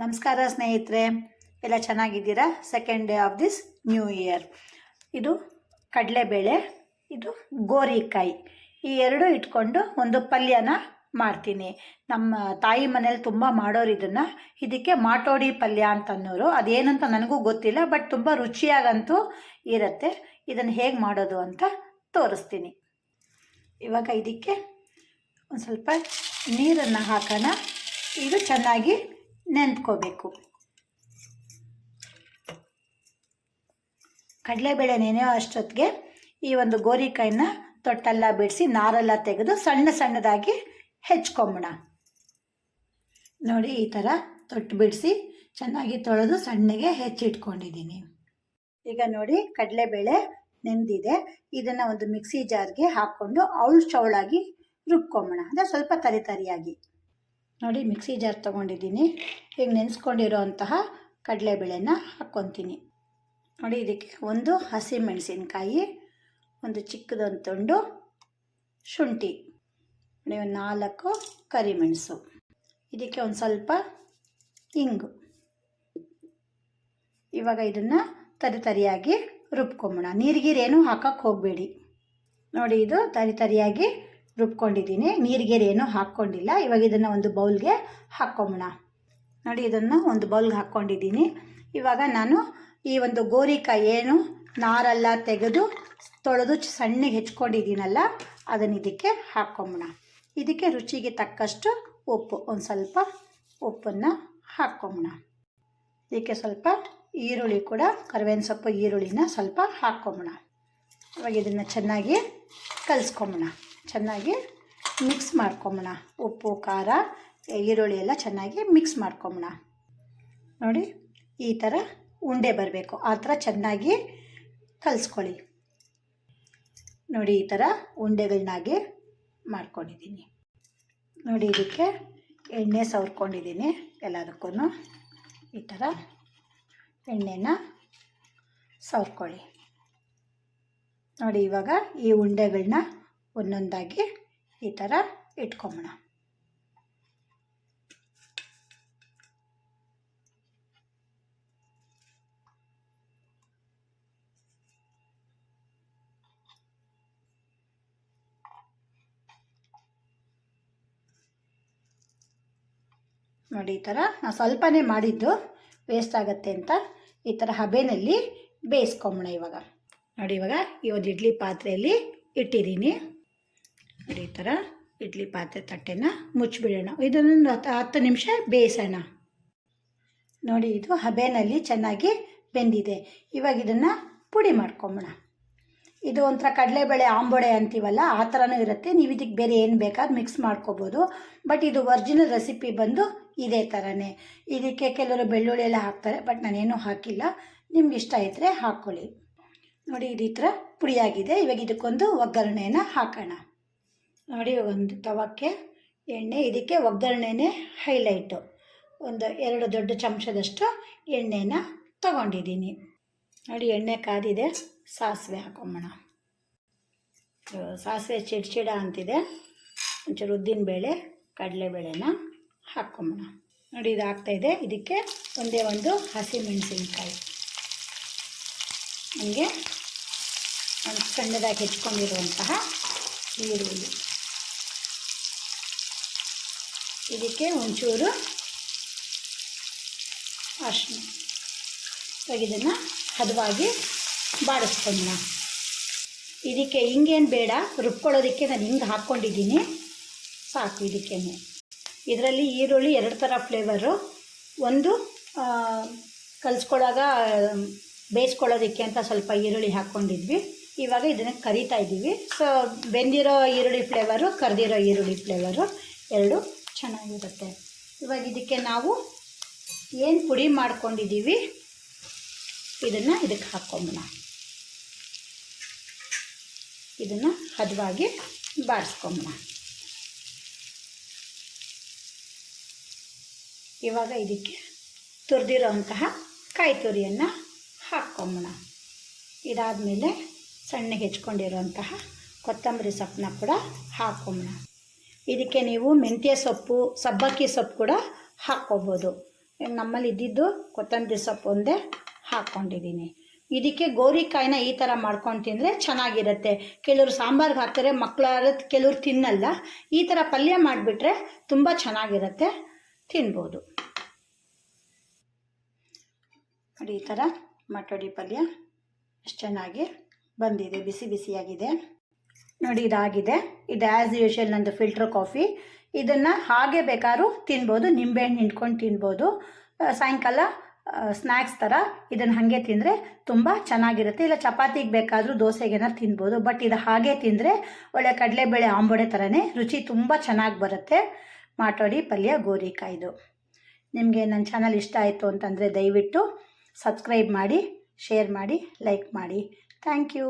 ನಮಸ್ಕಾರ ಸ್ನೇಹಿತರೆ, ಎಲ್ಲ ಚೆನ್ನಾಗಿದ್ದೀರಾ? Second day of this new year ಇದು ಕಡಲೆಬೇಳೆ, ಇದು ಗೋರಿಕಾಯಿ. ಈ ಎರಡು ಇಟ್ಕೊಂಡು ಒಂದು ಪಲ್ಯನ ಮಾಡ್ತೀನಿ. ನಮ್ಮ ತಾಯಿ ಮನೇಲಿ ತುಂಬ ಮಾಡೋರು ಇದನ್ನು. ಇದಕ್ಕೆ ಮಾಟೋಡಿ ಪಲ್ಯ ಅಂತ ಅನ್ನೋರು ಅದೇನಂತ ನನಗೂ ಗೊತ್ತಿಲ್ಲ ಬಟ್ ತುಂಬ ರುಚಿಯಾಗಂತೂ ಇರುತ್ತೆ. ಇದನ್ನು ಹೇಗೆ ಮಾಡೋದು ಅಂತ ತೋರಿಸ್ತೀನಿ. ಇವಾಗ ಇದಕ್ಕೆ ಒಂದು ಸ್ವಲ್ಪ ನೀರನ್ನು ಹಾಕೋಣ. ಇದು ಚೆನ್ನಾಗಿ ನೆಂದ್ಕೋಬೇಕು ಕಡಲೆಬೇಳೆ ನೆನೆಯೋ ಅಷ್ಟೊತ್ತಿಗೆ ಈ ಒಂದು ಗೋರಿಕಾಯಿನ ತೊಟ್ಟೆಲ್ಲ ಬಿಡಿಸಿ ನಾರೆಲ್ಲ ತೆಗೆದು ಸಣ್ಣ ಸಣ್ಣದಾಗಿ ಹೆಚ್ಕೊಂಬಿಡ. ನೋಡಿ ಈ ಥರ ತೊಟ್ಟು ಬಿಡಿಸಿ ಚೆನ್ನಾಗಿ ತೊಳೆದು ಸಣ್ಣಗೆ ಹೆಚ್ಚಿಟ್ಕೊಂಡಿದ್ದೀನಿ. ಈಗ ನೋಡಿ ಕಡಲೆಬೇಳೆ ನೆಂದಿದೆ. ಇದನ್ನು ಒಂದು ಮಿಕ್ಸಿ ಜಾರ್ಗೆ ಹಾಕ್ಕೊಂಡು ಅವಳು ಚೌಳಾಗಿ ರುಬ್ಕೊಂಬೋಣ ಅಂದರೆ ಸ್ವಲ್ಪ ತರಿ ತರಿಯಾಗಿ. ನೋಡಿ ಮಿಕ್ಸಿ ಜಾರ್ ತೊಗೊಂಡಿದ್ದೀನಿ. ಈಗ ನೆನೆಸ್ಕೊಂಡಿರೋ ಅಂತಹ ಕಡಲೆಬೇಳೆನ ಹಾಕ್ಕೊತೀನಿ. ನೋಡಿ ಇದಕ್ಕೆ ಒಂದು ಹಸಿ ಮೆಣಸಿನ್ಕಾಯಿ ಒಂದು ಚಿಕ್ಕದೊಂದು ತುಂಡು ಶುಂಠಿ, ನೋಡಿ ಒಂದು ನಾಲ್ಕು ಕರಿಮೆಣಸು. ಇದಕ್ಕೆ ಒಂದು ಸ್ವಲ್ಪ ಇಂಗು. ಇವಾಗ ಇದನ್ನು ತರಿ ತರಿಯಾಗಿ ರುಬ್ಕೊಂಬೋಣ ನೀರಿಗೀರೇನು ಹಾಕಕ್ಕೆ ಹೋಗಬೇಡಿ. ನೋಡಿ ಇದು ತರಿ ರುಬ್ಕೊಂಡಿದ್ದೀನಿ. ಏನು ಹಾಕ್ಕೊಂಡಿಲ್ಲ. ಇವಾಗ ಇದನ್ನು ಒಂದು ಬೌಲ್ಗೆ ಹಾಕ್ಕೊಂಬೋಣ ನೋಡಿ, ಇದನ್ನು ಒಂದು ಬೌಲ್ಗೆ ಹಾಕ್ಕೊಂಡಿದ್ದೀನಿ. ಇವಾಗ ನಾನು ಈ ಒಂದು ಗೋರಿಕಾಯಿ ಏನು ನಾರೆಲ್ಲ ತೆಗೆದು ತೊಳೆದು ಸಣ್ಣಗೆ ಹೆಚ್ಕೊಂಡಿದ್ದೀನಲ್ಲ, ಅದನ್ನು ಇದಕ್ಕೆ ಹಾಕ್ಕೊಂಬೋಣ ಇದಕ್ಕೆ ರುಚಿಗೆ ತಕ್ಕಷ್ಟು ಉಪ್ಪು, ಒಂದು ಸ್ವಲ್ಪ ಉಪ್ಪನ್ನು ಹಾಕ್ಕೊಂಬೋಣ ಇದಕ್ಕೆ ಸ್ವಲ್ಪ ಈರುಳ್ಳಿ ಕೂಡ, ಕರಿಬೇವಿನ ಸೊಪ್ಪು ಈರುಳ್ಳಿನ ಸ್ವಲ್ಪ ಹಾಕ್ಕೊಂಬೋಣ ಇವಾಗ ಇದನ್ನು ಚೆನ್ನಾಗಿ ಕಲಿಸ್ಕೊಂಬೋಣ ಚೆನ್ನಾಗಿ ಮಿಕ್ಸ್ ಮಾಡ್ಕೊಂಬೋಣ ಉಪ್ಪು, ಖಾರ, ಈರುಳ್ಳಿ ಎಲ್ಲ ಚೆನ್ನಾಗಿ ಮಿಕ್ಸ್ ಮಾಡ್ಕೊಂಬೋಣ ನೋಡಿ, ಈ ಥರ ಉಂಡೆ ಬರಬೇಕು. ಆ ಥರ ಚೆನ್ನಾಗಿ ಕಲಿಸ್ಕೊಳ್ಳಿ. ನೋಡಿ, ಈ ಥರ ಉಂಡೆಗಳನ್ನಾಗಿ ಮಾಡ್ಕೊಂಡಿದ್ದೀನಿ ನೋಡಿ, ಇದಕ್ಕೆ ಎಣ್ಣೆ ಸವರ್ಕೊಂಡಿದ್ದೀನಿ ಎಲ್ಲದಕ್ಕೂ ಈ ಥರ ಎಣ್ಣೆನ ಸವರ್ಕೊಳ್ಳಿ. ನೋಡಿ, ಇವಾಗ ಈ ಉಂಡೆಗಳನ್ನ ಒಂದೊಂದಾಗಿ ಈ ಥರ ಇಟ್ಕೊಂಬೋಣ ನೋಡಿ ಈ ಥರ ನಾನು ಸ್ವಲ್ಪನೇ ಮಾಡಿದ್ದು ವೇಸ್ಟ್ ಆಗುತ್ತೆ ಅಂತ ಈ ಥರ ಹಬೆನಲ್ಲಿ ಬೇಯಿಸ್ಕೊಂಬೋಣ ಇವಾಗ. ನೋಡಿ ಇವಾಗ ಒಂದು ಇಡ್ಲಿ ಪಾತ್ರೆಯಲ್ಲಿ ಇಟ್ಟಿದ್ದೀನಿ. ನೋಡಿ ಈ ಥರ ಇಡ್ಲಿ ಪಾತ್ರೆ ತಟ್ಟೆನ ಮುಚ್ಚಿಬಿಡೋಣ ಇದನ್ನು ಹತ್ತು ಹತ್ತು ನಿಮಿಷ ಬೇಯಿಸೋಣ. ನೋಡಿ, ಇದು ಹಬೆನಲ್ಲಿ ಚೆನ್ನಾಗಿ ಬೆಂದಿದೆ. ಇವಾಗ ಇದನ್ನು ಪುಡಿ ಮಾಡ್ಕೊಂಬೋಣ ಇದು ಒಂಥರ ಕಡಲೆಬೇಳೆ ಆಂಬೊಡೆ ಅಂತೀವಲ್ಲ, ಆ ಥರನೂ ಇರುತ್ತೆ. ನೀವು ಇದಕ್ಕೆ ಬೇರೆ ಏನು ಬೇಕಾದ್ರೂ ಮಿಕ್ಸ್ ಮಾಡ್ಕೋಬೋದು. ಬಟ್ ಇದು ಒರಿಜಿನಲ್ ರೆಸಿಪಿ ಬಂದು ಇದೇ ಥರನೇ ಇದಕ್ಕೆ ಕೆಲವರು ಬೆಳ್ಳುಳ್ಳಿ ಎಲ್ಲ ಹಾಕ್ತಾರೆ ಬಟ್ ನಾನೇನು ಹಾಕಿಲ್ಲ. ನಿಮ್ಗೆ ಇಷ್ಟ ಇದ್ದರೆ ಹಾಕ್ಕೊಳ್ಳಿ ನೋಡಿ, ಇದು ಈ ಥರ ಪುಡಿಯಾಗಿದೆ. ಇವಾಗ ಇದಕ್ಕೊಂದು ಒಗ್ಗರಣೆಯನ್ನು ಹಾಕೋಣ. ನೋಡಿ, ಒಂದು ತವಕ್ಕೆ ಎಣ್ಣೆ, ಇದಕ್ಕೆ ಒಗ್ಗರಣೆನೇ ಹೈಲೈಟು ಒಂದು ಎರಡು ದೊಡ್ಡ ಚಮಚದಷ್ಟು ಎಣ್ಣೆನ ತಗೊಂಡಿದ್ದೀನಿ. ನೋಡಿ, ಎಣ್ಣೆ ಕಾದಿದೆ, ಸಾಸಿವೆ ಹಾಕೊಂಬೋಣ. ಸಾಸಿವೆ ಚಿಡ್ಚಿಡ ಅಂತಿದೆ. ಒಂಚೂರು ಉದ್ದಿನಬೇಳೆ ಕಡಲೆಬೇಳೆನ ಹಾಕ್ಕೊಂಬೋಣ ನೋಡಿ, ಇದು ಆಗ್ತಾಯಿದೆ ಇದಕ್ಕೆ ಒಂದೇ ಒಂದು ಹಸಿ ಮೆಣಸಿನ್ಕಾಯಿ. ಹಂಗೆ ಸಣ್ಣದಾಗಿ ಹೆಚ್ಕೊಂಡಿರುವಂತಹ ಈರುಳ್ಳಿ. ಇದಕ್ಕೆ ಒಂಚೂರು ಅರಿಶಿನ ಇವಾಗ ಹದವಾಗಿ ಬಾಡಿಸ್ಕೊಂಡ ಇದಕ್ಕೆ ಹಿಂಗೇನು ಬೇಡ, ರುಬ್ಕೊಳ್ಳೋದಕ್ಕೆ ನಾನು ಹಿಂಗೆ ಹಾಕ್ಕೊಂಡಿದ್ದೀನಿ. ಸಾಕು ಇದಕ್ಕೆ ಇದರಲ್ಲಿ ಈರುಳ್ಳಿ ಎರಡು ಥರ ಫ್ಲೇವರು ಒಂದು ಕಲಿಸ್ಕೊಳ್ಳೋವಾಗ ಬೇಯಿಸ್ಕೊಳ್ಳೋದಕ್ಕೆ ಅಂತ ಸ್ವಲ್ಪ ಈರುಳ್ಳಿ ಹಾಕ್ಕೊಂಡಿದ್ವಿ. ಇವಾಗ ಇದನ್ನು ಕರಿತಾ ಇದ್ದೀವಿ ಸೊ ಬೆಂದಿರೋ ಈರುಳ್ಳಿ ಫ್ಲೇವರು ಕರೆದಿರೋ ಈರುಳ್ಳಿ ಫ್ಲೇವರು ಎರಡು ಚೆನ್ನಾಗಿರುತ್ತೆ. ಇವಾಗ ಇದಕ್ಕೆ ನಾವು ಏನು ಪುಡಿ ಮಾಡ್ಕೊಂಡಿದ್ದೀವಿ? ಇದನ್ನು ಇದಕ್ಕೆ ಹಾಕ್ಕೊಂಬೋಣ ಇದನ್ನು ಹದವಾಗಿ ಬಾಡಿಸ್ಕೊಂಬೋಣ ಇವಾಗ ಇದಕ್ಕೆ ತುರಿದಿರೋಂತಹ ಕಾಯಿ ತುರಿಯನ್ನು ಹಾಕ್ಕೊಂಬೋಣ ಇದಾದಮೇಲೆ ಸಣ್ಣಗೆ ಹೆಚ್ಕೊಂಡಿರೋಂತಹ ಕೊತ್ತಂಬರಿ ಸೊಪ್ಪನ್ನ ಕೂಡ ಹಾಕ್ಕೊಂಬೋಣ ಇದಕ್ಕೆ ನೀವು ಮೆಂತ್ಯ ಸೊಪ್ಪು, ಸಬ್ಬಕ್ಕಿ ಸೊಪ್ಪು ಕೂಡ ಹಾಕ್ಕೋಬೋದು. ನಮ್ಮಲ್ಲಿ ಇದ್ದಿದ್ದು ಕೊತ್ತಂಬರಿ ಸೊಪ್ಪು ಒಂದೇ ಹಾಕ್ಕೊಂಡಿದ್ದೀನಿ. ಇದಕ್ಕೆ ಗೋರಿಕಾಯಿನ ಈ ಥರ ಮಾಡ್ಕೊಂಡು ತಿಂದರೆ ಚೆನ್ನಾಗಿರುತ್ತೆ. ಕೆಲವರು ಸಾಂಬಾರ್ಗೆ ಹಾಕ್ತಾರೆ ಮಕ್ಕಳು ಕೆಲವ್ರು ತಿನ್ನಲ್ಲ. ಈ ಥರ ಪಲ್ಯ ಮಾಡಿಬಿಟ್ರೆ ತುಂಬ ಚೆನ್ನಾಗಿರುತ್ತೆ. ತಿನ್ಬೋದು. ನೋಡಿ, ಈ ಥರ ಮಟೋಡಿ ಪಲ್ಯ ಎಷ್ಟು ಚೆನ್ನಾಗಿ ಬಂದಿದೆ, ಬಿಸಿ ಬಿಸಿಯಾಗಿದೆ. ನೋಡಿ ಇದಾಗಿದೆ. ಇದು ಆ್ಯಸ್ ಯೂಶುವಲ್ ನಂದು ಫಿಲ್ಟರ್ ಕಾಫಿ ಇದನ್ನು ಹಾಗೆ ಬೇಕಾದ್ರೂ ತಿನ್ಬೋದು, ನಿಂಬೆಹಣ್ಣು ಹಿಂಡ್ಕೊಂಡು ತಿನ್ಬೋದು. ಸಾಯಂಕಾಲ ಸ್ನ್ಯಾಕ್ಸ್ ಥರ ಇದನ್ನು ಹಾಗೆ ತಿಂದರೆ ತುಂಬ ಚೆನ್ನಾಗಿರುತ್ತೆ. ಇಲ್ಲ ಚಪಾತಿಗೆ ಬೇಕಾದರೂ ದೋಸೆಗೇನಾರು ತಿನ್ಬೋದು ಬಟ್ ಇದು ಹಾಗೆ ತಿಂದರೆ ಒಳ್ಳೆ ಕಡಲೆಬೇಳೆ ಆಂಬೋಡೆ ಥರನೇ ರುಚಿ ತುಂಬ ಚೆನ್ನಾಗಿ ಬರುತ್ತೆ. ಮಾಟೋಡಿ ಪಲ್ಯ ಗೋರಿಕಾಯ್ದು. ನಿಮಗೆ ನನ್ನ ಚಾನಲ್ ಇಷ್ಟ ಆಯಿತು ಅಂತಂದರೆ ದಯವಿಟ್ಟು ಸಬ್ಸ್ಕ್ರೈಬ್ ಮಾಡಿ ಶೇರ್ ಮಾಡಿ ಲೈಕ್ ಮಾಡಿ. Thank you